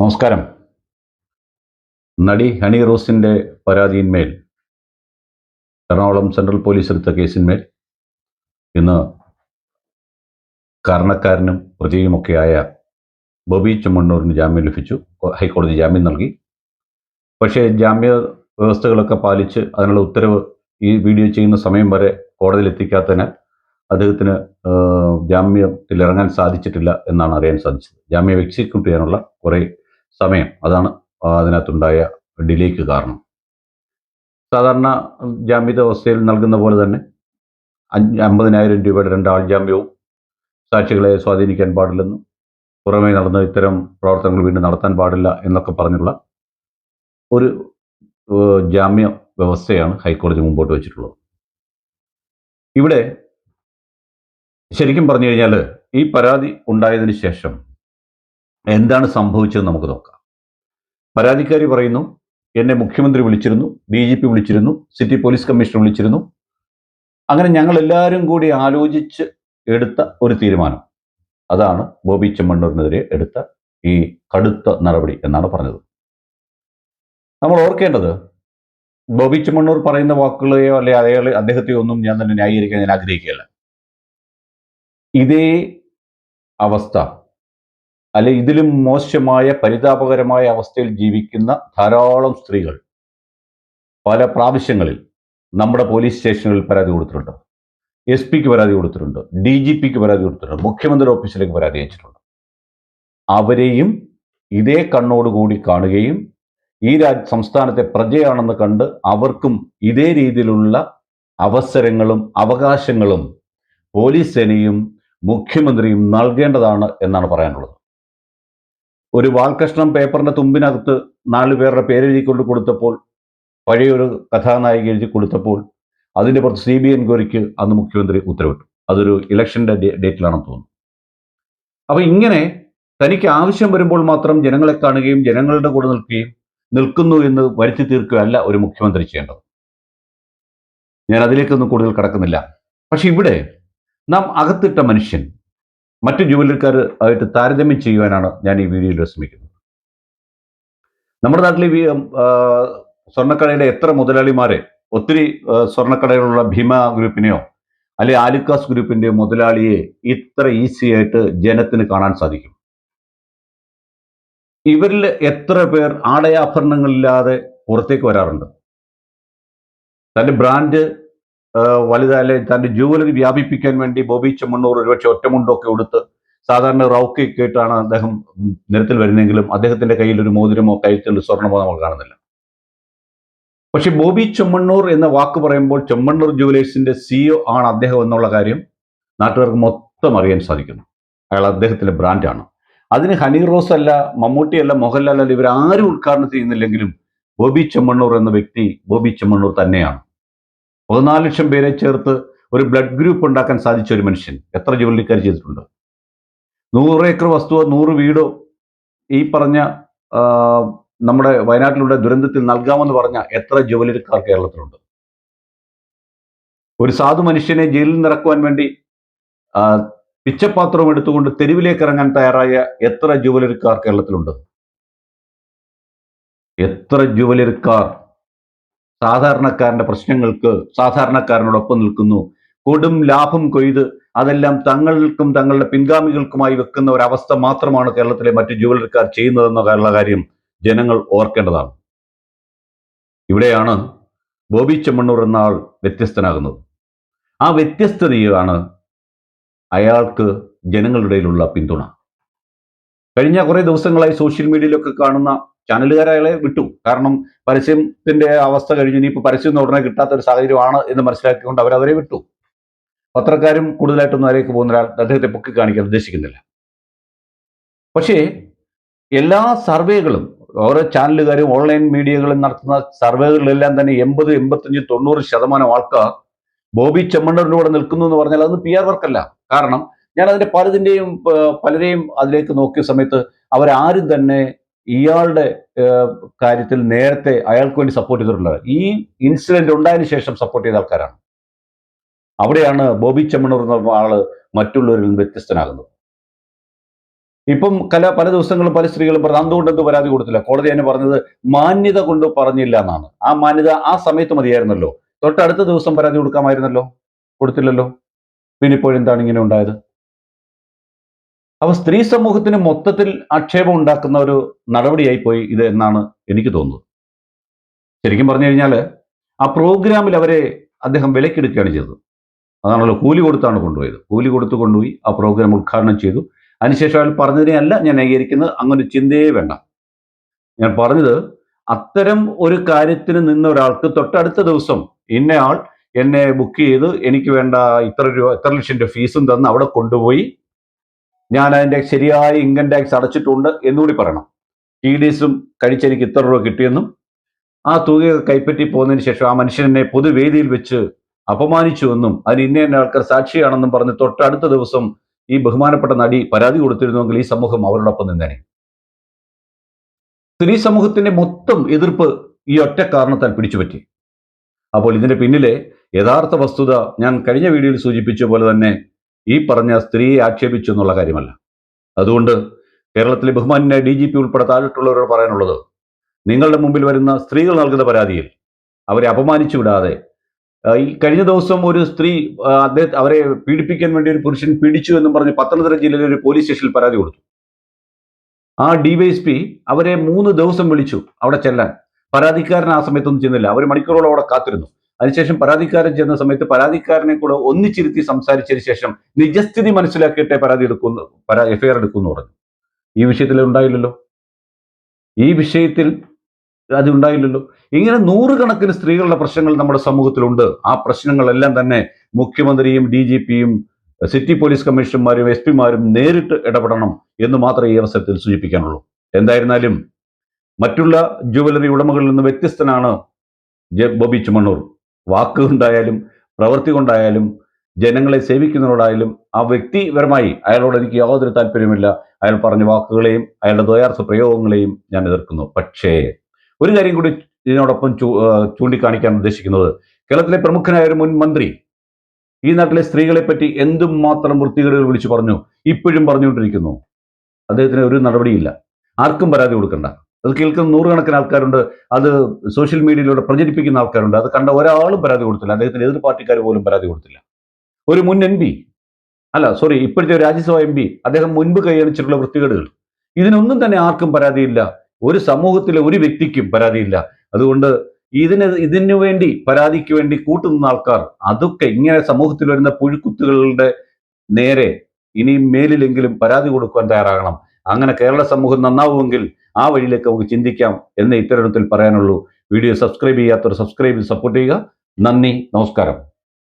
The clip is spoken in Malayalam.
നമസ്കാരം. നടി ഹണി റോസിന്റെ പരാതിയിന്മേൽ എറണാകുളം സെൻട്രൽ പോലീസ് എടുത്ത കേസിന്മേൽ ഇന്ന് കാരണക്കാരനും പ്രതിയുമൊക്കെയായ ബോബി ചെമ്മണ്ണൂരിന് ജാമ്യം ലഭിച്ചു. ഹൈക്കോടതി ജാമ്യം നൽകി. പക്ഷേ ജാമ്യ വ്യവസ്ഥകളൊക്കെ പാലിച്ച് അതിനുള്ള ഉത്തരവ് ഈ വീഡിയോ ചെയ്യുന്ന സമയം വരെ കോടതിയിൽ എത്തിക്കാത്തതിനാൽ അദ്ദേഹത്തിന് ജാമ്യത്തിൽ ഇറങ്ങാൻ സാധിച്ചിട്ടില്ല എന്നാണ് അറിയാൻ സാധിച്ചത്. ജാമ്യം എക്സിക്യൂട്ട് ചെയ്യാനുള്ള കുറേ സമയം. അതാണ് അതിനകത്തുണ്ടായ ഡിലേക്ക് കാരണം. സാധാരണ ജാമ്യത അവസ്ഥയിൽ നൽകുന്ന പോലെ തന്നെ അഞ്ച് അമ്പതിനായിരം രൂപയുടെ രണ്ട് ആൾ ജാമ്യവും സാക്ഷികളെ സ്വാധീനിക്കാൻ പാടില്ലെന്നും പുറമേ നടന്ന ഇത്തരം പ്രവർത്തനങ്ങൾ വീണ്ടും നടത്താൻ പാടില്ല എന്നൊക്കെ പറഞ്ഞുള്ള ഒരു ജാമ്യ വ്യവസ്ഥയാണ് ഹൈക്കോടതി മുമ്പോട്ട് വെച്ചിട്ടുള്ളത്. ഇവിടെ ശരിക്കും പറഞ്ഞു കഴിഞ്ഞാൽ ഈ പരാതി ഉണ്ടായതിനു ശേഷം എന്താണ് സംഭവിച്ചതെന്ന് നമുക്ക് നോക്കാം. പരാതിക്കാരി പറയുന്നു എന്നെ മുഖ്യമന്ത്രി വിളിച്ചിരുന്നു ഡി ജി പി വിളിച്ചിരുന്നു സിറ്റി പോലീസ് കമ്മീഷണർ വിളിച്ചിരുന്നു. അങ്ങനെ ഞങ്ങൾ എല്ലാവരും കൂടി ആലോചിച്ച് എടുത്ത ഒരു തീരുമാനം. അതാണ് ബോബി ചെമ്മണ്ണൂരിനെതിരെ എടുത്ത ഈ കടുത്ത നടപടി എന്നാണ് പറഞ്ഞത്. നമ്മൾ ഓർക്കേണ്ടത് ബോബി ചെമ്മണ്ണൂർ പറയുന്ന വാക്കുകളെയോ അല്ലെ അയാളെ അദ്ദേഹത്തെയോ ഒന്നും ഞാൻ തന്നെ ന്യായീകരിക്കാൻ ഞാൻ ആഗ്രഹിക്കുകയല്ല. ഇതേ അവസ്ഥ അല്ലെ ഇതിലും മോശമായ പരിതാപകരമായ അവസ്ഥയിൽ ജീവിക്കുന്ന ധാരാളം സ്ത്രീകൾ പല പ്രാവശ്യങ്ങളിൽ നമ്മുടെ പോലീസ് സ്റ്റേഷനുകളിൽ പരാതി കൊടുത്തിട്ടുണ്ട്. എസ് പിക്ക് പരാതി കൊടുത്തിട്ടുണ്ട്. ഡി ജി പിക്ക് പരാതി കൊടുത്തിട്ടുണ്ട്. മുഖ്യമന്ത്രി ഓഫീസിലേക്ക് പരാതി അയച്ചിട്ടുണ്ട്. അവരെയും ഇതേ കണ്ണോടുകൂടി കാണുകയും ഈ രാജ് സംസ്ഥാനത്തെ പ്രജയാണെന്ന് കണ്ട് അവർക്കും ഇതേ രീതിയിലുള്ള അവസരങ്ങളും അവകാശങ്ങളും പോലീസ് സേനയും മുഖ്യമന്ത്രിയും നൽകേണ്ടതാണ് എന്നാണ് പറയാനുള്ളത്. ഒരു വാൽകഷ്ണം പേപ്പറിന്റെ തുമ്പിനകത്ത് നാല് പേരുടെ പേരെഴുതി കൊണ്ട് കൊടുത്തപ്പോൾ പഴയൊരു കഥാനായിക എഴുതി കൊടുത്തപ്പോൾ അതിന്റെ പുറത്ത് സി ബി എൻക്വയറിക്ക് അന്ന് മുഖ്യമന്ത്രി ഉത്തരവിട്ടു. അതൊരു ഇലക്ഷന്റെ ഡേ- ഡേറ്റിലാണെന്ന് തോന്നുന്നു. അപ്പൊ ഇങ്ങനെ തനിക്ക് ആവശ്യം വരുമ്പോൾ മാത്രം ജനങ്ങളെ കാണുകയും ജനങ്ങളുടെ കൂടെ നിൽക്കുകയും നിൽക്കുന്നു എന്ന് വരുത്തി തീർക്കുകയല്ല ഒരു മുഖ്യമന്ത്രി ചെയ്യേണ്ടത്. ഞാൻ അതിലേക്കൊന്നും കൂടുതൽ കടക്കുന്നില്ല. പക്ഷെ ഇവിടെ നാം അകത്തിട്ട മനുഷ്യൻ മറ്റു ജുവലറിക്കാർ ആയിട്ട് താരതമ്യം ചെയ്യുവാനാണ് ഞാൻ ഈ വീഡിയോയിൽ ശ്രമിക്കുന്നത് നമ്മുടെ നാട്ടിലെ സ്വർണക്കടയുടെ എത്ര മുതലാളിമാരെ ഒത്തിരി സ്വർണക്കടയിലുള്ള ഭീമ ഗ്രൂപ്പിനെയോ അല്ലെ ആലുക്കാസ് ഗ്രൂപ്പിന്റെ മുതലാളിയെ ഇത്ര ഈസി ആയിട്ട് ജനത്തിന് കാണാൻ സാധിക്കും? ഇവരിൽ എത്ര പേർ ആടയാഭരണങ്ങളില്ലാതെ പുറത്തേക്ക് വരാറുണ്ട്? തന്റെ ബ്രാൻഡ് വലുതല്ലെ തന്റെ ജൂവലറി വ്യാപിപ്പിക്കാൻ വേണ്ടി ബോബി ചെമ്മണ്ണൂർ ഒരുപക്ഷെ ഒറ്റമുണ്ടൊക്കെ ഉടുത്ത് സാധാരണ റൗക്കൊക്കെ കേട്ടാണ് അദ്ദേഹം നിരത്തിൽ വരുന്നെങ്കിലും അദ്ദേഹത്തിന്റെ കയ്യിൽ ഒരു മോതിരമോ കഴുത്തിൽ സ്വർണമോ നമ്മൾ കാണുന്നില്ല. പക്ഷെ ബോബി ചെമ്മണ്ണൂർ എന്ന വാക്ക് പറയുമ്പോൾ ചെമ്മണ്ണൂർ ജുവലേഴ്സിന്റെ സിഇഒ ആണ് അദ്ദേഹം എന്നുള്ള കാര്യം നാട്ടുകാർക്ക് മൊത്തം അറിയാൻ സാധിക്കുന്നു. അയാൾ അദ്ദേഹത്തിന്റെ ബ്രാൻഡാണ് അതിന് ഹണി റോസ് അല്ല മമ്മൂട്ടി അല്ല മോഹൻലാൽ അല്ല ഇവരാരും ഉദ്ഘാടനം ചെയ്യുന്നില്ലെങ്കിലും ബോബി ചെമ്മണ്ണൂർ എന്ന വ്യക്തി ബോബി ചെമ്മണ്ണൂർ തന്നെയാണ്. പതിനാല് ലക്ഷം പേരെ ചേർത്ത് ഒരു ബ്ലഡ് ഗ്രൂപ്പ് ഉണ്ടാക്കാൻ സാധിച്ച ഒരു മനുഷ്യൻ എത്ര ജോലിക്കാർ ചെയ്തിട്ടുണ്ട്? നൂറ് ഏക്കർ വസ്തുവോ നൂറ് വീടോ ഈ പറഞ്ഞ നമ്മുടെ വയനാട്ടിലുള്ള ദുരന്തത്തിൽ നൽകാമെന്ന് പറഞ്ഞ എത്ര ജോലിക്കാർ കേരളത്തിലുണ്ട്? ഒരു സാധു മനുഷ്യനെ ജയിലിൽ നിറക്കുവാൻ വേണ്ടി പിച്ചപാത്രവും എടുത്തുകൊണ്ട് തെരുവിലേക്ക് ഇറങ്ങാൻ തയ്യാറായ എത്ര ജുവലറിക്കാർ കേരളത്തിലുണ്ട്? എത്ര ജുവലറിക്കാർ സാധാരണക്കാരന്റെ പ്രശ്നങ്ങൾക്ക് സാധാരണക്കാരനോടൊപ്പം നിൽക്കുന്നു. കൊടും ലാഭം കൊയ്ത് അതെല്ലാം തങ്ങൾക്കും തങ്ങളുടെ പിൻഗാമികൾക്കുമായി വെക്കുന്ന ഒരവസ്ഥ മാത്രമാണ് കേരളത്തിലെ മറ്റ് ജുവലറിക്കാർ ചെയ്യുന്നതെന്നുള്ള കാര്യം ജനങ്ങൾ ഓർക്കേണ്ടതാണ്. ഇവിടെയാണ് ബോബി ചെമ്മണ്ണൂർ എന്ന ആൾ വ്യത്യസ്തനാകുന്നത്. ആ വ്യത്യസ്തതയാണ് അയാൾക്ക് ജനങ്ങളുടെ പിന്തുണ. കഴിഞ്ഞ കുറേ ദിവസങ്ങളായി സോഷ്യൽ മീഡിയയിലൊക്കെ കാണുന്ന ചാനലുകാർ അയാളെ വിട്ടു. കാരണം പരസ്യത്തിന്റെ അവസ്ഥ കഴിഞ്ഞ് ഇനിയിപ്പോൾ പരസ്യം ഒന്നും ഉടനെ കിട്ടാത്ത ഒരു സാഹചര്യമാണ് എന്ന് മനസ്സിലാക്കിക്കൊണ്ട് അവർ അവരെ വിട്ടു. പത്രക്കാരും കൂടുതലായിട്ടൊന്നും അതിലേക്ക് പോകുന്ന ഒരാൾ അദ്ദേഹത്തെ പൊക്കി കാണിക്കാൻ ഉദ്ദേശിക്കുന്നില്ല. പക്ഷേ എല്ലാ സർവേകളും ഓരോ ചാനലുകാരും ഓൺലൈൻ മീഡിയകളും നടത്തുന്ന സർവേകളിലെല്ലാം തന്നെ എൺപത് എൺപത്തഞ്ച് തൊണ്ണൂറ് ശതമാനം ആൾക്കാർ ബോബി ചെമ്മണ്ണൂരിന്റെ കൂടെ നിൽക്കുന്നു എന്ന് പറഞ്ഞാൽ അതൊന്നും പി ആർ വർക്കല്ല. കാരണം ഞാൻ അതിന്റെ പലതിന്റെയും പലരെയും അതിലേക്ക് നോക്കിയ സമയത്ത് അവരാരും തന്നെ ഇയാളുടെ കാര്യത്തിൽ നേരത്തെ അയാൾക്ക് വേണ്ടി സപ്പോർട്ട് ചെയ്തിട്ടുള്ളത് ഈ ഇൻസിഡന്റ് ഉണ്ടായതിനു ശേഷം സപ്പോർട്ട് ചെയ്ത ആൾക്കാരാണ്. അവിടെയാണ് ബോബി ചെമ്മണ്ണൂർ എന്ന ആൾ മറ്റുള്ളവരിൽ നിന്ന് വ്യത്യസ്തനാകുന്നത്. ഇപ്പം കല പല ദിവസങ്ങളും പല സ്ത്രീകളും പറഞ്ഞു എന്തുകൊണ്ട് എന്ത് പരാതി കൊടുത്തില്ല? കോടതി തന്നെ പറഞ്ഞത് മാന്യത കൊണ്ട് പറഞ്ഞില്ല എന്നാണ്. ആ മാന്യത ആ സമയത്ത് മതിയായിരുന്നല്ലോ. തൊട്ടടുത്ത ദിവസം പരാതി കൊടുക്കാമായിരുന്നല്ലോ? കൊടുത്തില്ലല്ലോ? പിന്നെ ഇപ്പോഴെന്താണ് ഇങ്ങനെ ഉണ്ടായത്? അപ്പൊ സ്ത്രീ സമൂഹത്തിന് മൊത്തത്തിൽ ആക്ഷേപം ഉണ്ടാക്കുന്ന ഒരു നടപടിയായി പോയി ഇത് എന്നാണ് എനിക്ക് തോന്നുന്നത്. ശരിക്കും പറഞ്ഞു കഴിഞ്ഞാൽ ആ പ്രോഗ്രാമിൽ അവരെ അദ്ദേഹം വിലക്കെടുക്കുകയാണ് ചെയ്തത്. അതാണല്ലോ കൂലി കൊടുത്താണ് കൊണ്ടുപോയത്. കൂലി കൊടുത്ത് കൊണ്ടുപോയി ആ പ്രോഗ്രാം ഉദ്ഘാടനം ചെയ്തു. അതിനുശേഷം അയാൾ പറഞ്ഞതിനെ അല്ല ഞാൻ അംഗീകരിക്കുന്നത് അങ്ങനെ ചിന്തയേ വേണ്ട. ഞാൻ പറഞ്ഞത് അത്തരം ഒരു കാര്യത്തിന് നിന്ന ഒരാൾക്ക് തൊട്ടടുത്ത ദിവസം ഇന്നയാൾ എന്നെ ബുക്ക് ചെയ്ത് എനിക്ക് വേണ്ട ഇത്ര രൂപ ഇത്ര ലക്ഷം രൂപ ഫീസും തന്ന് അവിടെ കൊണ്ടുപോയി ഞാൻ അതിന്റെ ശരിയായ ഇൻകം ടാക്സ് അടച്ചിട്ടുണ്ട് എന്നുകൂടി പറയണം. ടി ഡി എസും കഴിച്ച് എനിക്ക് ഇത്ര രൂപ കിട്ടിയെന്നും ആ തുക കൈപ്പറ്റി പോകുന്നതിന് ശേഷം ആ മനുഷ്യനെ പൊതുവേദിയിൽ വെച്ച് അപമാനിച്ചുവെന്നും അതിന് ഇന്ന ഇന്ന ആൾക്കാർ സാക്ഷിയാണെന്നും പറഞ്ഞ് തൊട്ടടുത്ത ദിവസം ഈ ബഹുമാനപ്പെട്ട നടി പരാതി കൊടുത്തിരുന്നുവെങ്കിൽ ഈ സമൂഹം അവരോടൊപ്പം നിന്നേനെ. സ്ത്രീ സമൂഹത്തിന്റെ മൊത്തം എതിർപ്പ് ഈ ഒറ്റ കാരണത്താൽ പിടിച്ചുപറ്റി. അപ്പോൾ ഇതിന്റെ പിന്നിലെ യഥാർത്ഥ വസ്തുത ഞാൻ കഴിഞ്ഞ വീഡിയോയിൽ സൂചിപ്പിച്ച പോലെ തന്നെ ഈ പറഞ്ഞ സ്ത്രീയെ ആക്ഷേപിച്ചു എന്നുള്ള കാര്യമല്ല. അതുകൊണ്ട് കേരളത്തിലെ ബഹുമാന്യ ഡി ജി പി ഉൾപ്പെടെ താഴെട്ടുള്ളവരോട് പറയാനുള്ളത് നിങ്ങളുടെ മുമ്പിൽ വരുന്ന സ്ത്രീകൾ നൽകുന്ന പരാതിയിൽ അവരെ അപമാനിച്ചു വിടാതെ ഈ കഴിഞ്ഞ ദിവസം ഒരു സ്ത്രീ അദ്ദേഹത്തെ അവരെ പീഡിപ്പിക്കാൻ വേണ്ടി ഒരു പുരുഷൻ പീഡിച്ചു എന്നും പറഞ്ഞ് പത്തനംതിട്ട ജില്ലയിലെ ഒരു പോലീസ് സ്റ്റേഷനിൽ പരാതി കൊടുത്തു. ആ ഡിവൈഎസ്പി അവരെ മൂന്ന് ദിവസം വിളിച്ചു അവിടെ ചെല്ലാൻ. പരാതിക്കാരൻ ആ സമയത്തൊന്നും ചെന്നില്ല. അവർ മണിക്കൂറോളം അവിടെ കാത്തിരുന്നു. അതിനുശേഷം പരാതിക്കാരൻ ചെന്ന സമയത്ത് പരാതിക്കാരനെ കൂടെ ഒന്നിച്ചിരുത്തി സംസാരിച്ചതിന് ശേഷം നിജസ്ഥിതി മനസ്സിലാക്കിയിട്ടേ പരാതി എടുക്കുന്നു പരാ എഫ്ഐആർ എടുക്കുന്നു പറഞ്ഞു. ഈ വിഷയത്തിൽ ഉണ്ടായില്ലല്ലോ. ഈ വിഷയത്തിൽ അത് ഉണ്ടായില്ലല്ലോ. ഇങ്ങനെ നൂറുകണക്കിന് സ്ത്രീകളുടെ പ്രശ്നങ്ങൾ നമ്മുടെ സമൂഹത്തിലുണ്ട്. ആ പ്രശ്നങ്ങളെല്ലാം തന്നെ മുഖ്യമന്ത്രിയും ഡി ജി പിയും സിറ്റി പോലീസ് കമ്മീഷണർമാരും എസ് പിമാരും നേരിട്ട് ഇടപെടണം എന്ന് മാത്രമേ ഈ അവസരത്തിൽ സൂചിപ്പിക്കാനുള്ളൂ. എന്തായിരുന്നാലും മറ്റുള്ള ജുവലറി ഉടമകളിൽ നിന്ന് വ്യത്യസ്തനാണ് ബോബി ചുമണ്ണൂർ. വാക്കുകൊണ്ടായാലും പ്രവൃത്തി കൊണ്ടായാലും ജനങ്ങളെ സേവിക്കുന്നതിനോടായാലും ആ വ്യക്തിപരമായി അയാളോട് എനിക്ക് യാതൊരു താല്പര്യമില്ല അയാൾ പറഞ്ഞ വാക്കുകളെയും അയാളുടെ ദ്വയാർത്ഥ പ്രയോഗങ്ങളെയും ഞാൻ എതിർക്കുന്നു. പക്ഷേ ഒരു കാര്യം കൂടി ഇതിനോടൊപ്പം ചൂ ചൂണ്ടിക്കാണിക്കാൻ ഉദ്ദേശിക്കുന്നത്. കേരളത്തിലെ പ്രമുഖനായ ഒരു മുൻ മന്ത്രി ഈ നാട്ടിലെ സ്ത്രീകളെ പറ്റി എന്തും മാത്രം വൃത്തികേടുകൾ വിളിച്ചു പറഞ്ഞു ഇപ്പോഴും പറഞ്ഞുകൊണ്ടിരിക്കുന്നു. അദ്ദേഹത്തിന് ഒരു നടപടിയില്ല. ആർക്കും പരാതി കൊടുക്കണ്ട. അത് കേൾക്കുന്ന നൂറുകണക്കിന് ആൾക്കാരുണ്ട്. അത് സോഷ്യൽ മീഡിയയിലൂടെ പ്രചരിപ്പിക്കുന്ന ആൾക്കാരുണ്ട്. അത് കണ്ട ഒരാളും പരാതി കൊടുത്തില്ല. അദ്ദേഹത്തിന് എതിർ പാർട്ടിക്കാർ പോലും പരാതി കൊടുത്തില്ല. ഒരു മുൻ എം പി അല്ല സോറി ഇപ്പോഴത്തെ രാജ്യസഭാ എം പി അദ്ദേഹം മുൻപ് കൈയണിച്ചിട്ടുള്ള വൃത്തികേടുകൾ. ഇതിനൊന്നും തന്നെ ആർക്കും പരാതിയില്ല. ഒരു സമൂഹത്തിലെ ഒരു വ്യക്തിക്കും പരാതിയില്ല. അതുകൊണ്ട് ഇതിന് ഇതിനു വേണ്ടി പരാതിക്ക് വേണ്ടി കൂട്ടുന്ന ആൾക്കാർ അതൊക്കെ ഇങ്ങനെ സമൂഹത്തിൽ വരുന്ന പുഴുക്കുത്തുകളുടെ നേരെ ഇനിയും മേലിലെങ്കിലും പരാതി കൊടുക്കാൻ തയ്യാറാകണം. അങ്ങനെ കേരള സമൂഹം നന്നാവുമെങ്കിൽ ആ വഴിയിലേക്ക് നമുക്ക് ചിന്തിക്കാം എന്ന് ഇത്തരത്തിൽ പറയാനുള്ളൂ. വീഡിയോ സബ്സ്ക്രൈബ് ചെയ്യാത്തവർ സബ്സ്ക്രൈബ് സപ്പോർട്ട് ചെയ്യുക. നന്ദി നമസ്കാരം.